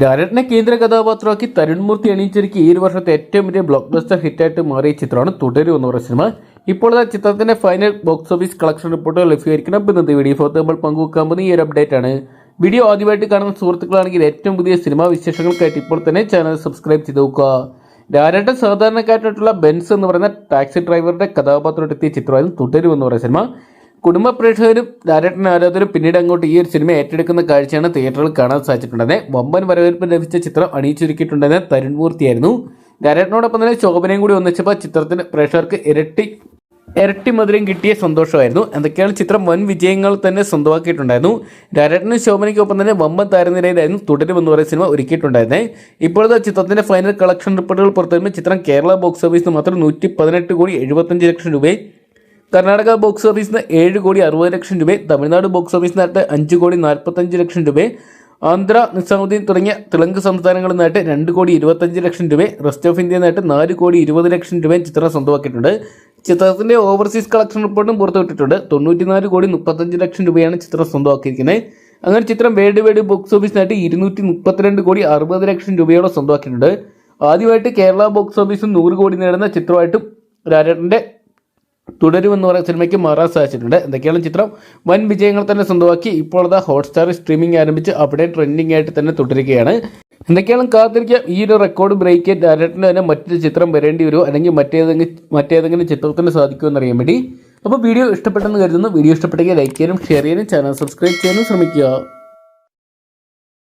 ലാലേട്ടനെ കേന്ദ്ര കഥാപാത്രമാക്കി തരുൺമൂർത്തി അണിയിച്ചൊരുക്കി ഈ ഒരു വർഷത്തെ ഏറ്റവും വലിയ ബ്ലോക്ക് ബസ്റ്റർ ഹിറ്റായിട്ട് മാറിയ ചിത്രമാണ് തുടരും എന്ന് പറയുന്ന സിനിമ. ഇപ്പോൾ ആ ചിത്രത്തിന്റെ ഫൈനൽ ബോക്സ് ഓഫീസ് കളക്ഷൻ റിപ്പോർട്ടുകൾ ലഭ്യമായിരിക്കണം. ഇന്നത്തെ വീഡിയോ ഫോർത്ത് നമ്മൾ പങ്കുവെക്കാൻ ഈ ഒരു അപ്ഡേറ്റ് ആണ്. വീഡിയോ ആദ്യമായിട്ട് കാണുന്ന സുഹൃത്തുക്കളാണെങ്കിൽ ഏറ്റവും പുതിയ സിനിമാ വിശേഷങ്ങൾക്കായിട്ട് ഇപ്പോൾ തന്നെ ചാനൽ സബ്സ്ക്രൈബ് ചെയ്ത് നോക്കുക. ഡയറക്ടർ സാധാരണക്കാരായിട്ടുള്ള ബെൻസ് എന്ന് പറയുന്ന ടാക്സി ഡ്രൈവറുടെ കഥാപാത്രമായിട്ട് എത്തിയ ചിത്രമായിരുന്നു തുടരും എന്ന് പറയുന്ന സിനിമ. കുടുംബ പ്രേക്ഷകരും ഡയറക്ടർ ആരാധകരും പിന്നീട് അങ്ങോട്ട് ഈ ഒരു സിനിമ ഏറ്റെടുക്കുന്ന കാഴ്ചയാണ് തിയേറ്ററിൽ കാണാൻ സാധിച്ചിട്ടുണ്ടെന്ന് വമ്പൻ വരവേൽപ്പ് ലഭിച്ച ചിത്രം അണിയിച്ചൊരുക്കിയിട്ടുണ്ടെന്ന് തരുൺ മൂർത്തിയായിരുന്നു. ഡയറക്ടറിനോടൊപ്പം തന്നെ ശോഭനയും കൂടി ഒന്നിച്ചപ്പോൾ ചിത്രത്തിന് പ്രേക്ഷകർക്ക് ഇരട്ടി ഇരട്ടി മധുരം കിട്ടിയ സന്തോഷമായിരുന്നു. എന്തൊക്കെയാണ് ചിത്രം? വൻ വിജയങ്ങൾ തന്നെ സ്വന്തമാക്കിയിട്ടുണ്ടായിരുന്നു. ഡയറക്ടറിനും ശോഭനയ്ക്കൊപ്പം തന്നെ വമ്പൻ താരനിരയിലായിരുന്നു തുടരുമെന്ന് പറയുന്ന സിനിമ ഒരുക്കിയിട്ടുണ്ടായിരുന്നത് ഇപ്പോഴത്തെ ചിത്രത്തിന്റെ ഫൈനൽ കളക്ഷൻ റിപ്പോർട്ടുകൾ പുറത്തുവരുമ്പോൾ ചിത്രം കേരള ബോക്സ് ഓഫീസിന് മാത്രം നൂറ്റി പതിനെട്ട് കോടി എഴുപത്തഞ്ച് ലക്ഷം രൂപയും കർണാടക ബോക്സ് ഓഫീസിന് ഏഴ് കോടി അറുപത് ലക്ഷം രൂപ തമിഴ്നാട് ബോക്സ് ഓഫീസിനായിട്ട് അഞ്ച് കോടി നാൽപ്പത്തഞ്ച് ലക്ഷം രൂപ ആന്ധ്ര നിസാമുദ്ദീൻ തുടങ്ങിയ തെലുങ്ക് സംസ്ഥാനങ്ങളിൽ നിന്നായിട്ട് രണ്ട് കോടി ഇരുപത്തഞ്ച് ലക്ഷം രൂപ റെസ്റ്റ് ഓഫ് ഇന്ത്യയിൽ നിന്നായിട്ട് നാല് കോടി ഇരുപത് ലക്ഷം രൂപയും ചിത്രം സ്വന്തമാക്കിയിട്ടുണ്ട്. ചിത്രത്തിന്റെ ഓവർസീസ് കളക്ഷൻ റിപ്പോർട്ടും പുറത്തുവിട്ടിട്ടുണ്ട്. തൊണ്ണൂറ്റിനാല് കോടി മുപ്പത്തഞ്ച് ലക്ഷം രൂപയാണ് ചിത്രം സ്വന്തമാക്കിയിരിക്കുന്നത്. അങ്ങനെ ചിത്രം വേൾഡ് വൈഡ് ബോക്സ് ഓഫീസിനായിട്ട് ഇരുന്നൂറ്റി മുപ്പത്തിരണ്ട് കോടി അറുപത് ലക്ഷം രൂപയോളം സ്വന്തമാക്കിയിട്ടുണ്ട്. ആദ്യമായിട്ട് കേരള ബോക്സ് ഓഫീസും നൂറ് കോടി നേടുന്ന ചിത്രമായിട്ടും രാജേട്ടന്റെ തുടരുമെന്ന് പറയുന്ന സിനിമയ്ക്ക് മാറാൻ സാധിച്ചിട്ടുണ്ട്. എന്തൊക്കെയാണ് ചിത്രം? വൻ വിജയങ്ങൾ തന്നെ സ്വന്തമാക്കി. ഇപ്പോൾ അതാ ഹോട്ട്സ്റ്റാർ സ്ട്രീമിംഗ് ആരംഭിച്ച് അവിടെ ട്രെൻഡിംഗ് ആയിട്ട് തന്നെ തുടരുകയാണ്. എന്തൊക്കെയാണ് കാത്തിരിക്കുക? ഈ ഒരു റെക്കോർഡ് ബ്രേക്ക് ഡയറക്ടറിന് തന്നെ മറ്റൊരു ചിത്രം വരേണ്ടി വരുമോ? അല്ലെങ്കിൽ മറ്റേതെങ്കിലും മറ്റേതെങ്കിലും ചിത്രത്തിന് സാധിക്കുമോ എന്നറിയാൻ വേണ്ടി. അപ്പോൾ വീഡിയോ ഇഷ്ടപ്പെട്ടെന്ന് കരുതുന്നു. വീഡിയോ ഇഷ്ടപ്പെട്ടെങ്കിൽ ലൈക്ക് ചെയ്യാനും ഷെയർ ചെയ്യാനും ചാനൽ സബ്സ്ക്രൈബ് ചെയ്യാനും ശ്രമിക്കുക.